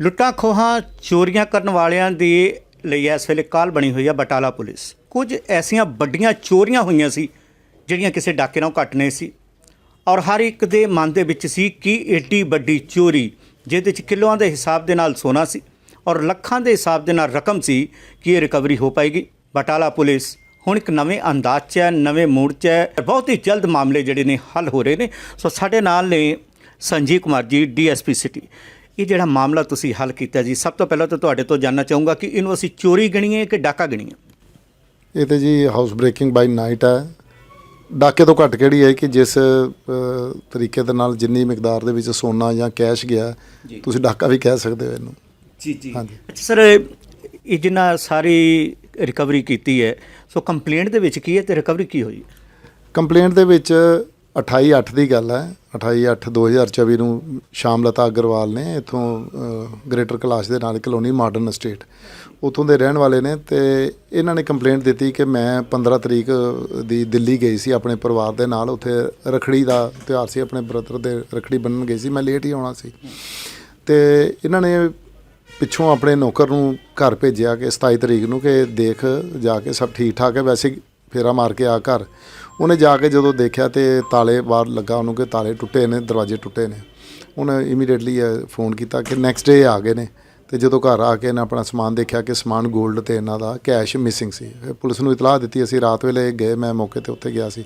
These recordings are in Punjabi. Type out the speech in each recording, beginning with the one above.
ਲੁੱਟਾਂ ਖੋਹਾਂ ਚੋਰੀਆਂ ਕਰਨ ਵਾਲਿਆਂ ਦੇ ਲਈ ਇਸ ਵੇਲੇ ਕਾਲ ਬਣੀ ਹੋਈ ਹੈ ਬਟਾਲਾ ਪੁਲਿਸ। ਕੁਝ ਐਸੀਆਂ ਵੱਡੀਆਂ ਚੋਰੀਆਂ ਹੋਈਆਂ ਸੀ, ਜਿਹੜੀਆਂ ਕਿਸੇ ਡਾਕੇ ਨਾਲੋਂ ਘੱਟ ਨਹੀਂ ਸੀ। ਔਰ ਹਰ ਇੱਕ ਦੇ ਮਨ ਦੇ ਵਿੱਚ ਸੀ ਕਿ ਏਡੀ ਵੱਡੀ ਚੋਰੀ, ਜਿਹਦੇ ਵਿੱਚ ਕਿਲੋਆਂ ਦੇ ਹਿਸਾਬ ਦੇ ਨਾਲ ਸੋਨਾ ਸੀ ਔਰ ਲੱਖਾਂ ਦੇ ਹਿਸਾਬ ਦੇ ਨਾਲ ਰਕਮ ਸੀ ਕਿ ਇਹ ਰਿਕਵਰੀ ਹੋ ਪਾਏਗੀ। ਬਟਾਲਾ ਪੁਲਿਸ ਹੁਣ ਇੱਕ ਨਵੇਂ ਅੰਦਾਜ਼ 'ਚ ਹੈ, ਨਵੇਂ ਮੂਡ 'ਚ ਹੈ ਬਹੁਤ ਹੀ ਜਲਦ ਮਾਮਲੇ ਜਿਹੜੇ ਨੇ ਹੱਲ ਹੋ ਰਹੇ ਨੇ। ਸੋ ਸਾਡੇ ਨਾਲ ਨੇ ਸੰਜੀਵ ਕੁਮਾਰ ਜੀ, ਡੀਐਸਪੀ ਸਿਟੀ। ਇਹ ਜਿਹੜਾ ਮਾਮਲਾ ਤੁਸੀਂ ਹੱਲ ਕੀਤਾ ਜੀ ਸਭ ਤੋਂ ਪਹਿਲਾਂ ਤਾਂ ਤੁਹਾਡੇ ਤੋਂ ਜਾਨਣਾ ਚਾਹੂੰਗਾ ਕਿ ਇਹਨੂੰ ਅਸੀਂ ਚੋਰੀ ਗਣੀਏ ਕਿ ਡਾਕਾ ਗਣੀਏ? ਇਹ ਤੇ ਜੀ ਹਾਊਸ ਬ੍ਰੇਕਿੰਗ ਬਾਈ ਨਾਈਟ ਹੈ। ਡਾਕੇ ਤੋਂ ਘੱਟ ਕਿਹੜੀ ਹੈ ਕਿ ਜਿਸ ਤਰੀਕੇ ਦੇ ਨਾਲ ਜਿੰਨੀ ਮਿਕਦਾਰ ਦੇ ਵਿੱਚ ਸੋਨਾ ਜਾਂ ਕੈਸ਼ ਗਿਆ। ਤੁਸੀਂ ਡਾਕਾ ਵੀ ਕਹਿ ਸਕਦੇ ਹੋ ਇਹਨੂੰ। ਜੀ ਜੀ। ਅੱਛਾ ਸਰ ਇਹ ਜਿੰਨਾ ਸਾਰੀ ਰਿਕਵਰੀ ਕੀਤੀ ਹੈ ਸੋ ਕੰਪਲੇਂਟ ਦੇ ਵਿੱਚ ਕੀ ਹੈ ਤੇ ਰਿਕਵਰੀ ਕੀ ਹੋਈ? ਕੰਪਲੇਂਟ ਦੇ ਵਿੱਚ 28/8 ਦੀ ਗੱਲ ਹੈ। 28/8/2024 ਨੂੰ ਸ਼ਾਮਲਤਾ ਅਗਰਵਾਲ ਨੇ ਇਥੋਂ ਗ੍ਰੇਟਰ ਕਲਾਸ ਦੇ ਨਾਲ ਕਲੋਨੀ ਮਾਡਰਨ ਸਟੇਟ ਉਥੋਂ ਦੇ ਰਹਿਣ ਵਾਲੇ ਨੇ ਤੇ ਇਹਨਾਂ ਨੇ ਕੰਪਲੇਂਟ ਦਿੱਤੀ ਕਿ ਮੈਂ 15 ਤਰੀਕ ਦੀ ਦਿੱਲੀ ਗਈ ਸੀ, ਆਪਣੇ ਪਰਿਵਾਰ ਦੇ ਨਾਲ। ਉੱਥੇ ਰਖੜੀ ਦਾ ਤਿਉਹਾਰ ਸੀ, ਆਪਣੇ ਬ੍ਰਦਰ ਦੇ ਰਖੜੀ ਬੰਨਣ ਗਈ ਸੀ। ਮੈਂ ਲੇਟ ਹੀ ਆਉਣਾ ਸੀ। ਤੇ ਇਹਨਾਂ ਨੇ ਪਿੱਛੋਂ ਆਪਣੇ ਨੌਕਰ ਨੂੰ ਘਰ ਭੇਜਿਆ ਕਿ 27 ਤਰੀਕ ਨੂੰ ਕਿ ਦੇਖ, ਜਾ ਕੇ ਸਭ ਠੀਕ ਠਾਕ ਹੈ। ਵੈਸੇ ਫੇਰਾ ਮਾਰ ਕੇ ਆ ਘਰ। ਉਹਨੇ ਜਾ ਕੇ ਜਦੋਂ ਦੇਖਿਆ ਤੇ ਤਾਲੇ ਬਾਹਰ ਲੱਗਾ ਉਹਨੂੰ ਕਿ ਤਾਲੇ ਟੁੱਟੇ ਨੇ, ਦਰਵਾਜ਼ੇ ਟੁੱਟੇ ਨੇ। ਉਹਨੇ ਇਮੀਡੀਏਟਲੀ ਫੋਨ ਕੀਤਾ ਕਿ ਨੈਕਸਟ ਡੇ ਆ ਗਏ ਨੇ। ਤੇ ਜਦੋਂ ਘਰ ਆ ਕੇ ਇਹਨੇ ਆਪਣਾ ਸਮਾਨ ਦੇਖਿਆ ਕਿ ਸਮਾਨ 골ਡ ਤੇ ਇਹਨਾਂ ਦਾ ਕੈਸ਼ ਮਿਸਿੰਗ ਸੀ। ਫਿਰ ਪੁਲਿਸ ਨੂੰ ਇਤਲਾਹ ਦਿੱਤੀ, ਅਸੀਂ ਰਾਤ ਵੇਲੇ ਗਏ, ਮੈਂ ਮੌਕੇ ਤੇ ਉੱਥੇ ਗਿਆ ਸੀ।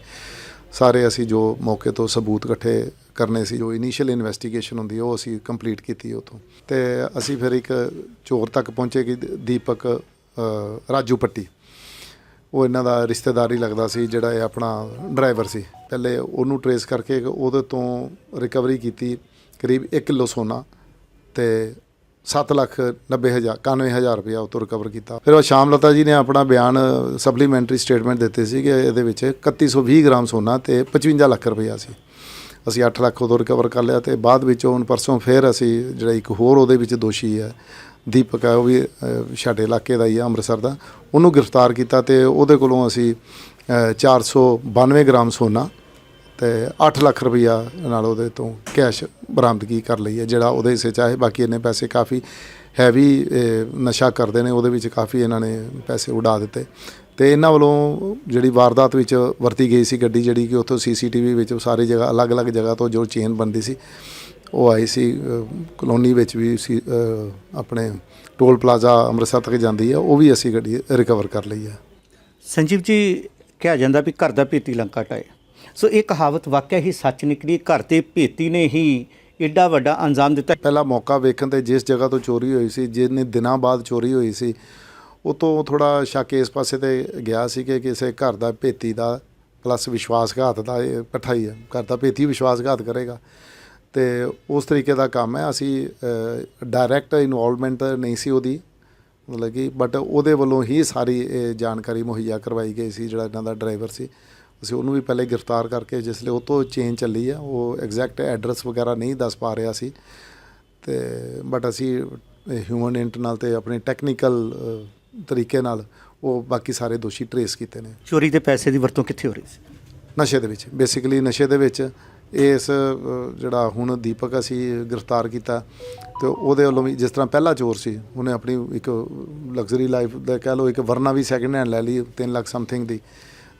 ਸਾਰੇ ਅਸੀਂ ਜੋ ਮੌਕੇ ਤੋਂ ਸਬੂਤ ਇਕੱਠੇ ਕਰਨੇ ਸੀ, ਜੋ ਇਨੀਸ਼ੀਅਲ ਇਨਵੈਸਟੀਗੇਸ਼ਨ ਹੁੰਦੀ ਉਹ ਅਸੀਂ ਕੰਪਲੀਟ ਕੀਤੀ ਉਤੋਂ ਤੇ ਅਸੀਂ ਫਿਰ ਇੱਕ ਚੋਰ ਤੱਕ ਪਹੁੰਚੇ ਕਿ ਦੀਪਕ ਰਾਜੂ ਪੱਟੀ। ਉਹ ਇਹਨਾਂ ਦਾ ਰਿਸ਼ਤੇਦਾਰ ਹੀ ਲੱਗਦਾ ਸੀ, ਜਿਹੜਾ ਇਹ ਆਪਣਾ ਡਰਾਈਵਰ ਸੀ। ਪਹਿਲੇ ਉਹਨੂੰ ਟਰੇਸ ਕਰਕੇ ਉਹਦੇ ਤੋਂ ਰਿਕਵਰੀ ਕੀਤੀ, ਕਰੀਬ 1 ਕਿਲੋ ਸੋਨਾ ਤੇ 7 ਲੱਖ 90 ਹਜ਼ਾਰ 91 ਹਜ਼ਾਰ ਰੁਪਇਆ ਉਹ ਤੋਂ ਰਿਕਵਰ ਕੀਤਾ। ਫਿਰ ਉਹ ਸ਼ਾਮ ਲਤਾ ਜੀ ਨੇ ਆਪਣਾ ਬਿਆਨ ਸਪਲੀਮੈਂਟਰੀ ਸਟੇਟਮੈਂਟ ਦਿੱਤੇ ਸੀ ਕਿ ਇਹਦੇ ਵਿੱਚ 3120 ਗ੍ਰਾਮ ਸੋਨਾ ਤੇ 55 ਲੱਖ ਰੁਪਇਆ ਸੀ। ਅਸੀਂ 8 ਲੱਖ ਉਦੋਂ ਰਿਕਵਰ ਕਰ ਲਿਆ ਤੇ ਬਾਅਦ ਵਿੱਚ ਹੁਣ ਪਰਸੋਂ ਫਿਰ ਅਸੀਂ ਜਿਹੜਾ ਇੱਕ ਹੋਰ ਉਹਦੇ ਵਿੱਚ ਦੋਸ਼ੀ ਹੈ ਦੀਪਕ ਹੈ ਉਹ ਵੀ ਅ, ਸਾਡੇ ਇਲਾਕੇ ਦਾ ਹੀ ਹੈ ਅੰਮ੍ਰਿਤਸਰ ਦਾ। ਉਹਨੂੰ ਗ੍ਰਿਫਤਾਰ ਕੀਤਾ ਤੇ ਉਹਦੇ ਕੋਲੋਂ ਅਸੀਂ ਅ, 492 ਗ੍ਰਾਮ ਸੋਨਾ ਤੇ 8 ਲੱਖ ਰੁਪਈਆ ਨਾਲ ਉਹਦੇ ਤੋਂ ਕੈਸ਼ ਬਰਾਮਦਗੀ ਕਰ ਲਈ ਹੈ ਜਿਹੜਾ ਉਹਦੇ ਹਿੱਸੇ ਚ ਆਏ ਬਾਕੀ ਇਹਨੇ ਪੈਸੇ ਕਾਫੀ ਹੈਵੀ ਨਸ਼ਾ ਕਰਦੇ ਨੇ ਉਹਦੇ ਵਿੱਚ ਕਾਫੀ ਇਹਨਾਂ ਨੇ ਪੈਸੇ ਉਡਾ ਦਿੱਤੇ। ਤੇ ਇਹਨਾਂ ਵੱਲੋਂ ਜਿਹੜੀ ਵਾਰਦਾਤ ਵਿੱਚ ਵਰਤੀ ਗਈ ਸੀ ਗੱਡੀ ਜਿਹੜੀ ਕਿ ਉੱਥੋਂ ਸੀਸੀਟੀਵੀ ਵਿੱਚ ਸਾਰੀ ਜਗ੍ਹਾ ਅਲੱਗ-ਅਲੱਗ ਜਗ੍ਹਾ ਤੋਂ ਜੋ ਚੇਨ ਬਣਦੀ ਸੀ ਉਹ ਆਈ ਸੀ ਕਲੋਨੀ ਵਿੱਚ ਵੀ ਸੀ ਆਪਣੇ ਟੋਲ ਪਲਾਜ਼ਾ ਅੰਮ੍ਰਿਤਸਰ ਤੱਕ ਜਾਂਦੀ ਹੈ ਉਹ ਵੀ ਅਸੀਂ ਗੱਡੀ ਰਿਕਵਰ ਕਰ ਲਈ ਹੈ ਸੰਜੀਵ ਜੀ ਕਿਹਾ ਜਾਂਦਾ ਵੀ ਘਰ ਦਾ ਭੇਤੀ ਲੰਕਾ ਟਾਏ। ਸੋ ਇਹ ਕਹਾਵਤ ਵਾਕਿਆ ਹੀ ਸੱਚ ਨਿਕਲੀ ਘਰ ਦੇ ਭੇਤੀ ਨੇ ਹੀ ਏਡਾ ਵੱਡਾ ਅੰਜਾਮ ਦਿੱਤਾ। ਪਹਿਲਾ ਮੌਕਾ ਵੇਖਣ ਤੇ ਜਿਸ ਜਗ੍ਹਾ ਤੋਂ ਚੋਰੀ ਹੋਈ ਸੀ ਜਿੰਨੇ ਦਿਨਾਂ ਬਾਅਦ ਚੋਰੀ ਹੋਈ ਸੀ ਉਹ ਤੋਂ ਥੋੜਾ ਸ਼ੱਕ ਇਸ ਪਾਸੇ ਤੇ ਗਿਆ ਸੀ ਕਿ ਕਿਸੇ ਘਰ ਦਾ ਭੇਤੀ ਦਾ ਪਲੱਸ ਵਿਸ਼ਵਾਸਘਾਤ ਦਾ ਇਕੱਠਾ ਹੀ ਹੈ ਘਰ ਦਾ ਭੇਤੀ ਵਿਸ਼ਵਾਸਘਾਤ ਕਰੇਗਾ। ਤੇ ਉਸ ਤਰੀਕੇ ਦਾ ਕੰਮ ਹੈ। ਅਸੀਂ ਡਾਇਰੈਕਟ ਇਨਵੋਲਵਮੈਂਟ ਨਹੀਂ ਸੀ ਉਹਦੀ ਮਤਲਬ ਕਿ ਬਟ ਉਹਦੇ ਵੱਲੋਂ ਹੀ ਸਾਰੀ ਜਾਣਕਾਰੀ ਮੁਹੱਈਆ ਕਰਵਾਈ ਗਈ ਸੀ ਜਿਹੜਾ ਇਹਨਾਂ ਦਾ ਡਰਾਈਵਰ ਸੀ। ਅਸੀਂ ਉਹਨੂੰ ਵੀ ਪਹਿਲੇ ਗ੍ਰਿਫਤਾਰ ਕਰਕੇ ਜਿਸ ਲਈ ਉਹ ਤੋਂ ਚੇਨ ਚੱਲੀ ਆ। ਉਹ ਐਗਜ਼ੈਕਟ ਐਡਰੈਸ ਵਗੈਰਾ ਨਹੀਂ ਦੱਸ ਪਾ ਰਿਹਾ ਸੀ। ਤੇ ਬਟ ਅਸੀਂ ਹਿਊਮਨ ਇੰਟ ਨਾਲ ਤੇ ਆਪਣੇ ਟੈਕਨੀਕਲ ਤਰੀਕੇ ਨਾਲ ਉਹ ਬਾਕੀ ਸਾਰੇ ਦੋਸ਼ੀ ਟਰੇਸ ਕੀਤੇ ਨੇ। ਚੋਰੀ ਦੇ ਪੈਸੇ ਦੀ ਵਰਤੋਂ ਕਿੱਥੇ ਹੋ ਰਹੀ ਸੀ? ਨਸ਼ੇ ਦੇ ਵਿੱਚ। ਬੇਸਿਕਲੀ ਨਸ਼ੇ ਦੇ ਵਿੱਚ ਇਸ ਜਿਹੜਾ ਹੁਣ ਦੀਪਕ ਅਸੀਂ ਗ੍ਰਿਫਤਾਰ ਕੀਤਾ, ਤੇ ਉਹਦੇ ਵੱਲੋਂ ਵੀ ਜਿਸ ਤਰ੍ਹਾਂ ਪਹਿਲਾ ਚੋਰ ਸੀ, ਉਹਨੇ ਆਪਣੀ ਇੱਕ ਲਗਜ਼ਰੀ ਲਾਈਫ ਦਾ ਕਹਿ ਲਓ, ਇੱਕ ਵਰਨਾ ਵੀ ਸੈਕਿੰਡ ਹੈਂਡ ਲੈ ਲਈ 3 ਲੱਖ ਸਮਥਿੰਗ ਦੀ,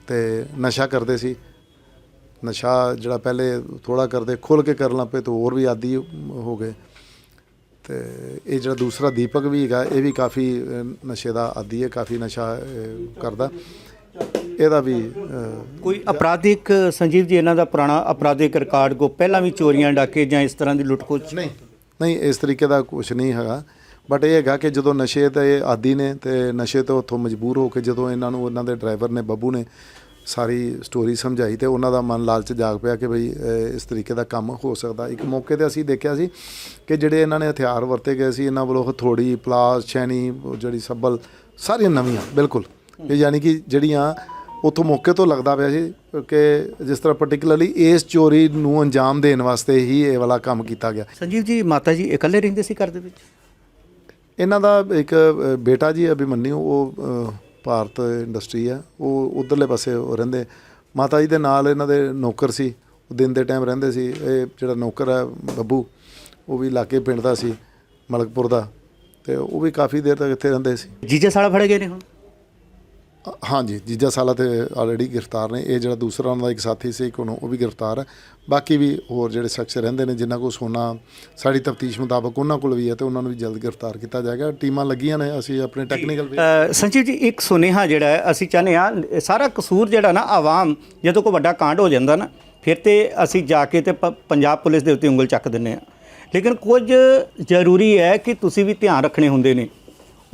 ਤੇ ਨਸ਼ਾ ਕਰਦੇ ਸੀ। ਨਸ਼ਾ ਜਿਹੜਾ ਪਹਿਲੇ ਥੋੜਾ ਕਰਦੇ ਖੁੱਲ ਕੇ ਕਰਨ ਲੱਗ ਪਏ, ਤੇ ਹੋਰ ਵੀ ਆਦੀ ਹੋ ਗਏ। ਤੇ ਇਹ ਜਿਹੜਾ ਦੂਸਰਾ ਦੀਪਕ ਵੀ ਹੈਗਾ, ਇਹ ਵੀ ਕਾਫੀ ਨਸ਼ੇ ਦਾ ਆਦੀ ਹੈ, ਕਾਫੀ ਨਸ਼ਾ ਕਰਦਾ। ਇਹਦਾ ਵੀ ਕੋਈ ਅਪਰਾਧਿਕ ਸੰਜੀਵ ਜੀ ਇਹਨਾਂ ਦਾ ਪੁਰਾਣਾ ਅਪਰਾਧਿਕ ਰਿਕਾਰਡ ਕੋ ਪਹਿਲਾਂ ਵੀ ਚੋਰੀਆਂ ਡਾਕੇ ਜਾਂ ਇਸ ਤਰ੍ਹਾਂ ਦੀ ਲੁੱਟ-ਖੋਹ ਨਹੀਂ ਨਹੀਂ ਇਸ ਤਰੀਕੇ ਦਾ ਕੁਝ ਨਹੀਂ ਹੈਗਾ। ਬਟ ਇਹ ਹੈਗਾ ਕਿ ਜਦੋਂ ਨਸ਼ੇ ਤੇ ਆਦੀ ਨੇ ਤੇ ਨਸ਼ੇ ਤੋਂ ਉੱਥੋਂ ਮਜਬੂਰ ਹੋ ਕੇ ਜਦੋਂ ਇਹਨਾਂ ਨੂੰ ਉਹਨਾਂ ਦੇ ਡਰਾਈਵਰ ਨੇ ਬੱਬੂ ਨੇ ਸਾਰੀ ਸਟੋਰੀ ਸਮਝਾਈ ਤੇ ਉਹਨਾਂ ਦਾ ਮਨ ਲਾਲਚ ਜਾਗ ਪਿਆ ਕਿ ਅਹ, ਇਸ ਤਰੀਕੇ ਦਾ ਕੰਮ ਹੋ ਸਕਦਾ। ਇੱਕ ਮੌਕੇ ਤੇ ਅਸੀਂ ਦੇਖਿਆ ਸੀ ਕਿ ਜਿਹੜੇ ਇਹਨਾਂ ਨੇ ਹਥਿਆਰ ਵਰਤੇ ਗਏ ਸੀ ਇਹਨਾਂ ਵੱਲੋਂ ਹਥੋੜੀ ਪਲਾਸ ਛੈਣੀ ਉਹ ਜਿਹੜੀ ਸੱਬਲ ਸਾਰੀਆਂ ਨਵੀਆਂ ਬਿਲਕੁਲ। ਇਹ ਯਾਨੀ ਕਿ ਜਿਹੜੀਆਂ ਉਥੋਂ ਮੌਕੇ ਤੋਂ ਲੱਗਦਾ ਪਿਆ ਸੀ ਕਿ ਜਿਸ ਤਰ੍ਹਾਂ ਪਾਰਟਿਕੂਲਰਲੀ ਇਸ ਚੋਰੀ ਨੂੰ ਅੰਜਾਮ ਦੇਣ ਵਾਸਤੇ ਹੀ ਇਹ ਵਾਲਾ ਕੰਮ ਕੀਤਾ ਗਿਆ। ਸੰਜੀਵ ਜੀ ਮਾਤਾ ਜੀ ਇਕੱਲੇ ਰਹਿੰਦੇ ਸੀ ਘਰ ਦੇ ਵਿੱਚ? ਇਹਨਾਂ ਦਾ ਇੱਕ ਬੇਟਾ ਜੀ ਅਭਿਮਨਿਊ ਉਹ ਭਾਰਤ ਇੰਡਸਟਰੀ ਹੈ ਉਹ ਉਧਰਲੇ ਪਾਸੇ ਉਹ ਰਹਿੰਦੇ। ਮਾਤਾ ਜੀ ਦੇ ਨਾਲ ਇਹਨਾਂ ਦੇ ਨੌਕਰ ਸੀ ਉਹ ਦਿਨ ਦੇ ਟਾਈਮ ਰਹਿੰਦੇ ਸੀ। ਇਹ ਜਿਹੜਾ ਨੌਕਰ ਹੈ ਬੱਬੂ ਉਹ ਵੀ ਇਲਾਕੇ ਪਿੰਡ ਦਾ ਸੀ ਮਲਕਪੁਰ ਦਾ ਤੇ ਉਹ ਵੀ ਕਾਫੀ ਦੇਰ ਤੱਕ ਇੱਥੇ ਰਹਿੰਦੇ ਸੀ। ਜੀਜੇ ਸਾਲਾ ਫੜੇ ਗਏ ਨੇ ਹੁਣ? ਹਾਂਜੀ ਜੀਜਾ ਸਾਲਾ ਤੇ ਆਲਰੇਡੀ ਗ੍ਰਿਫਤਾਰ ਨੇ। ਇਹ ਜਿਹੜਾ ਦੂਸਰਾ ਉਹਨਾਂ ਦਾ ਇੱਕ ਸਾਥੀ ਸੀ ਇੱਕ ਉਹਨੂੰ ਉਹ ਵੀ ਗ੍ਰਿਫਤਾਰ ਹੈ। ਬਾਕੀ ਵੀ ਹੋਰ ਜਿਹੜੇ ਸ਼ਖਸ ਰਹਿੰਦੇ ਨੇ ਜਿਨ੍ਹਾਂ ਕੋਲ ਸੋਨਾ ਸਾਡੀ ਤਫਤੀਸ਼ ਮੁਤਾਬਕ ਉਹਨਾਂ ਕੋਲ ਵੀ ਹੈ ਤੇ ਉਹਨਾਂ ਨੂੰ ਵੀ ਜਲਦ ਗ੍ਰਿਫਤਾਰ ਕੀਤਾ ਜਾਏਗਾ। ਟੀਮਾਂ ਲੱਗੀਆਂ ਨੇ ਅਸੀਂ ਆਪਣੇ ਟੈਕਨੀਕਲ ਸੰਜੀਵ ਜੀ ਇੱਕ ਸੁਨੇਹਾ ਜਿਹੜਾ ਹੈ ਅਸੀਂ ਚਾਹੁੰਦੇ ਹਾਂ ਸਾਰਾ ਕਸੂਰ ਜਿਹੜਾ ਨਾ ਆਵਾਮ ਜਦੋਂ ਕੋਈ ਵੱਡਾ ਕਾਂਡ ਹੋ ਜਾਂਦਾ ਨਾ ਫਿਰ ਤੇ ਅਸੀਂ ਜਾ ਕੇ ਤੇ ਪੰਜਾਬ ਪੁਲਿਸ ਦੇ ਉੱਤੇ ਉਂਗਲ ਚੱਕ ਦਿੰਨੇ ਆ ਲੇਕਿਨ ਕੁਝ ਜ਼ਰੂਰੀ ਹੈ ਕਿ ਤੁਸੀਂ ਵੀ ਧਿਆਨ ਰੱਖਣੇ ਹੁੰਦੇ ਨੇ।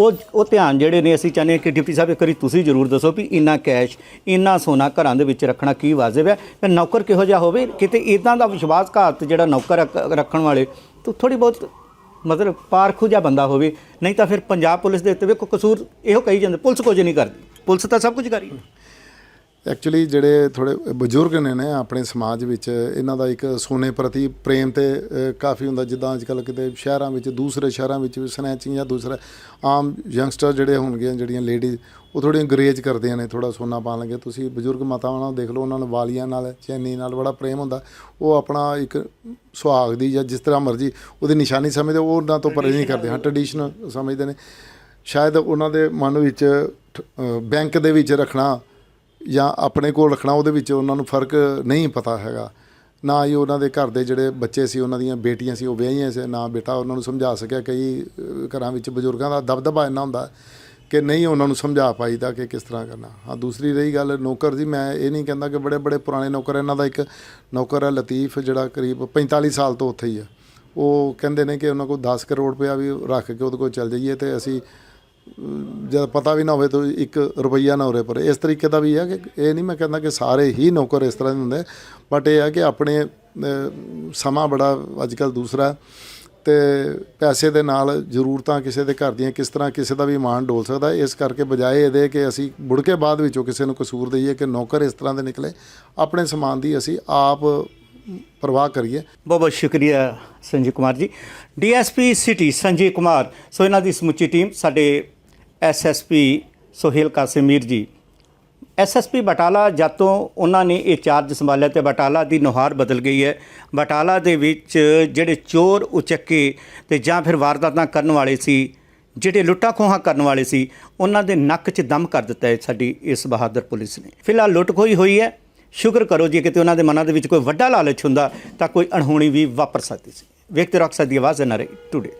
ਉਹ ਉਹ ਧਿਆਨ ਜਿਹੜੇ ਨੇ, ਅਸੀਂ ਚਾਹੁੰਦੇ ਹਾਂ ਕਿ ਡਿਪਟੀ ਸਾਹਿਬ ਇੱਕ ਵਾਰੀ ਤੁਸੀਂ ਜ਼ਰੂਰ ਦੱਸੋ ਵੀ ਇੰਨਾ ਕੈਸ਼, ਇੰਨਾ ਸੋਨਾ ਘਰਾਂ ਦੇ ਵਿੱਚ ਰੱਖਣਾ ਕੀ ਵਾਜਬ ਹੈ? ਤੇ ਨੌਕਰ ਕਿਹੋ ਜਿਹਾ ਹੋਵੇ? ਕਿਤੇ ਇਦਾਂ ਦਾ ਵਿਸ਼ਵਾਸਘਾਤ ਜਿਹੜਾ ਨੌਕਰ ਰੱਖ- ਰੱਖਣ ਵਾਲੇ, ਤੋਂ ਥੋੜੀ ਬਹੁਤ ਮਤਲਬ ਪਾਰਖੂ ਜਿਹਾ ਬੰਦਾ ਹੋਵੇ, ਨਹੀਂ ਤਾਂ ਫਿਰ ਪੰਜਾਬ ਪੁਲਿਸ ਦੇ ਉੱਤੇ ਵੇਖੋ ਕਸੂਰ ਇਹੋ ਕਹੀ ਜਾਂਦੇ, ਪੁਲਿਸ ਕੁਝ ਨਹੀਂ ਕਰਦੀ। ਪੁਲਿਸ ਤਾਂ ਸਭ ਕੁਝ ਕਰੀ ਐਕਚੁਅਲੀ ਜਿਹੜੇ ਥੋੜੇ ਬਜ਼ੁਰਗ ਨੇ ਨੇ ਆਪਣੇ ਸਮਾਜ ਵਿੱਚ, ਇਹਨਾਂ ਦਾ ਇੱਕ ਸੋਨੇ ਪ੍ਰਤੀ ਪ੍ਰੇਮ ਤੇ ਕਾਫੀ ਹੁੰਦਾ। ਜਿੱਦਾਂ ਅੱਜ ਕੱਲ੍ਹ ਕਿਤੇ ਸ਼ਹਿਰਾਂ ਵਿੱਚ, ਦੂਸਰੇ ਸ਼ਹਿਰਾਂ ਵਿੱਚ ਵੀ ਸਨੈਚਿੰਗ ਜਾਂ ਦੂਸਰਾ ਆਮ ਯੰਗਸਟਰ ਜਿਹੜੇ ਹੋਣਗੇ ਜਿਹੜੀਆਂ ਲੇਡੀਜ਼ ਉਹ ਥੋੜ੍ਹੀਆਂ ਗਰੇਜ ਕਰਦੀਆਂ ਨੇ ਥੋੜਾ ਸੋਨਾ ਪਾਉਣ ਲੱਗੇ। ਤੁਸੀਂ ਬਜ਼ੁਰਗ ਮਾਤਾਵਾਂ ਨਾਲ ਦੇਖ ਲਓ, ਉਹਨਾਂ ਨੂੰ ਵਾਲੀਆਂ ਨਾਲ, ਚੈਨੀ ਨਾਲ ਬੜਾ ਪ੍ਰੇਮ ਹੁੰਦਾ। ਉਹ ਆਪਣਾ ਇੱਕ ਸੁਹਾਗ ਦੀ ਜਾਂ ਜਿਸ ਤਰ੍ਹਾਂ ਮਰਜ਼ੀ ਉਹਦੀ ਨਿਸ਼ਾਨੀ ਸਮਝਦੇ, ਉਹ ਉਹਨਾਂ ਤੋਂ ਪਰੇ ਨਹੀਂ ਕਰਦੇ। ਹਾਂ ਟ੍ਰੈਡੀਸ਼ਨਲ ਸਮਝਦੇ ਨੇ। ਸ਼ਾਇਦ ਉਹਨਾਂ ਦੇ ਮਨ ਵਿੱਚ ਬੈਂਕ ਦੇ ਵਿੱਚ ਰੱਖਣਾ ਜਾਂ ਆਪਣੇ ਕੋਲ ਰੱਖਣਾ, ਉਹਦੇ ਵਿੱਚ ਉਹਨਾਂ ਨੂੰ ਫ਼ਰਕ ਨਹੀਂ ਪਤਾ ਹੈਗਾ। ਨਾ ਹੀ ਉਹਨਾਂ ਦੇ ਘਰ ਦੇ ਜਿਹੜੇ ਬੱਚੇ ਸੀ, ਉਹਨਾਂ ਦੀਆਂ ਬੇਟੀਆਂ ਸੀ, ਉਹ ਵਿਆਹੀਆਂ ਸੀ, ਨਾ ਬੇਟਾ ਉਹਨਾਂ ਨੂੰ ਸਮਝਾ ਸਕਿਆ। ਕਈ ਘਰਾਂ ਵਿੱਚ ਬਜ਼ੁਰਗਾਂ ਦਾ ਦਬਦਬਾ ਇੰਨਾ ਹੁੰਦਾ ਕਿ ਨਹੀਂ ਉਹਨਾਂ ਨੂੰ ਸਮਝਾ ਪਾਈਦਾ ਕਿ ਕਿਸ ਤਰ੍ਹਾਂ ਕਰਨਾ। ਹਾਂ, ਦੂਸਰੀ ਰਹੀ ਗੱਲ ਨੌਕਰ ਦੀ। ਮੈਂ ਇਹ ਨਹੀਂ ਕਹਿੰਦਾ ਕਿ ਬੜੇ ਬੜੇ ਪੁਰਾਣੇ ਨੌਕਰ ਇਹਨਾਂ ਦਾ ਇੱਕ ਨੌਕਰ ਹੈ ਲਤੀਫ, ਜਿਹੜਾ ਕਰੀਬ 45 ਸਾਲ ਤੋਂ ਉੱਥੇ ਹੀ ਹੈ ਉਹ ਕਹਿੰਦੇ ਨੇ ਕਿ ਉਹਨਾਂ ਕੋਲ 10 ਕਰੋੜ ਰੁਪਇਆ ਵੀ ਰੱਖ ਕੇ ਉਹਦੇ ਕੋਲ ਚੱਲ ਜਾਈਏ ਤੇ ਅਸੀਂ ਜਦ ਪਤਾ ਵੀ ਨਾ ਹੋਵੇ ਤਾਂ ਇੱਕ ਰੁਪਈਆ ਨਾ ਉਰੇ ਪਰ। ਇਸ ਤਰੀਕੇ ਦਾ ਵੀ ਹੈ ਕਿ ਇਹ ਨਹੀਂ ਮੈਂ ਕਹਿੰਦਾ ਕਿ ਸਾਰੇ ਹੀ ਨੌਕਰ ਇਸ ਤਰ੍ਹਾਂ ਦੇ ਹੁੰਦੇ ਬਟ ਇਹ ਹੈ ਕਿ ਆਪਣੇ ਸਮਾਂ ਬੜਾ ਅੱਜ ਕੱਲ ਦੂਸਰਾ ਹੈ ਤੇ ਪੈਸੇ ਦੇ ਨਾਲ ਜ਼ਰੂਰਤਾਂ ਕਿਸੇ ਦੇ ਘਰ ਦੀਆਂ ਕਿਸ ਤਰ੍ਹਾਂ ਕਿਸੇ ਦਾ ਵੀ ਮਾਣ ਡੋਲ ਸਕਦਾ ਇਸ ਕਰਕੇ ਬਜਾਏ ਇਹਦੇ ਕਿ ਅਸੀਂ ਮੁੜ ਕੇ ਬਾਅਦ ਵਿੱਚੋਂ ਕਿਸੇ ਨੂੰ ਕਸੂਰ ਦਈਏ ਕਿ ਨੌਕਰ ਇਸ ਤਰ੍ਹਾਂ ਦੇ ਨਿਕਲੇ। ਆਪਣੇ ਸਮਾਨ ਦੀ ਅਸੀਂ ਆਪ ਪਰਵਾਹ ਕਰੀਏ। ਬਹੁਤ ਬਹੁਤ ਸ਼ੁਕਰੀਆ Sanjeev Kumar ji. DSP city Sanjeev Kumar. So ਇਹਨਾਂ ਦੀ ਸਮੁੱਚੀ ਟੀਮ ਸਾਡੇ ਐਸਐਸਪੀ ਸੁਹੇਲ ਕਾਸਿਮੀਰ ਜੀ। ਐਸਐਸਪੀ ਬਟਾਲਾ ਜਦ ਤੋਂ ਉਹਨਾਂ ਨੇ ਇਹ ਚਾਰਜ ਸੰਭਾਲਿਆ ਤੇ ਬਟਾਲਾ ਦੀ ਨੁਹਾਰ ਬਦਲ ਗਈ ਹੈ। ਬਟਾਲਾ ਦੇ ਵਿੱਚ ਜਿਹੜੇ ਚੋਰ ਉਚੱਕੇ ਤੇ ਜਾਂ ਫਿਰ ਵਾਰਦਾਤਾਂ ਕਰਨ ਵਾਲੇ ਸੀ, ਜਿਹੜੇ ਲੁੱਟਾਂ ਖੋਹਾਂ ਕਰਨ ਵਾਲੇ ਸੀ, ਉਹਨਾਂ ਦੇ ਨੱਕ 'ਚ ਦਮ ਕਰ ਦਿੱਤਾ ਹੈ ਸਾਡੀ ਇਸ ਬਹਾਦਰ ਪੁਲਿਸ ਨੇ। ਫਿਲਹਾਲ ਲੁੱਟ ਖੋਈ ਹੋਈ ਹੈ। ਸ਼ੁਕਰ ਕਰੋ ਜੇ ਕਿਤੇ ਉਹਨਾਂ ਦੇ ਮਨਾਂ ਦੇ ਵਿੱਚ ਕੋਈ ਵੱਡਾ ਲਾਲਚ ਹੁੰਦਾ ਤਾਂ ਕੋਈ ਅਣਹੋਣੀ ਵੀ ਵਾਪਰ ਸਕਦੀ ਸੀ। ਵੇਖਦੇ ਰਹੋ ਅਕਸਰ ਦੀ ਆਵਾਜ਼ ਨਾ ਰਹੀ ਟੁਡੇ।